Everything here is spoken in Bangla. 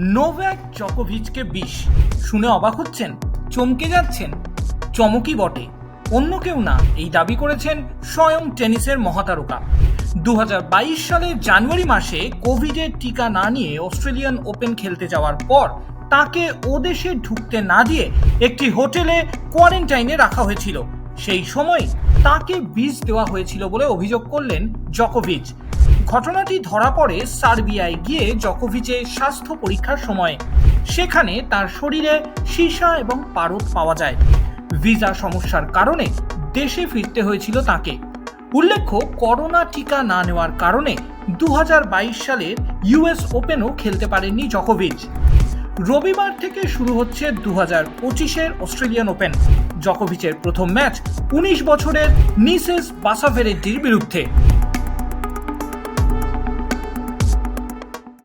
নোভ্যাক জকোভিচকে বিষ। শুনে অবাক হচ্ছেন, চমকে যাচ্ছেন। চমকই বটে। অন্য কেউ না, এই দাবি করেছেন স্বয়ং টেনিসের মহাতারকা। দুহাজার বাইশ সালের জানুয়ারি মাসে কোভিডের টিকা না নিয়ে অস্ট্রেলিয়ান ওপেন খেলতে যাওয়ার পর তাকে ও দেশে ঢুকতে না দিয়ে একটি হোটেলে কোয়ারেন্টাইনে রাখা হয়েছিল। সেই সময় তাকে বিষ দেওয়া হয়েছিল বলে অভিযোগ করলেন জকোভিচ। ঘটনাটি ধরা পড়ে সার্বিয়ায় গিয়ে জকোভিচের স্বাস্থ্য পরীক্ষার সময়। সেখানে তার শরীরে সীসা এবং পারদ পাওয়া যায়। ভিসা সমস্যার কারণে দেশে ফিরতে হয়েছিল তাকে। উল্লেখ্য, করোনা টিকা না নেওয়ার কারণে দু হাজার বাইশ সালের ইউএস ওপেনও খেলতে পারেননি জকোভিচ। রবিবার থেকে শুরু হচ্ছে দু হাজার পঁচিশের অস্ট্রেলিয়ান ওপেন। জকোভিচের প্রথম ম্যাচ উনিশ বছরের নিসেস বাসাভেরেড্ডির বিরুদ্ধে।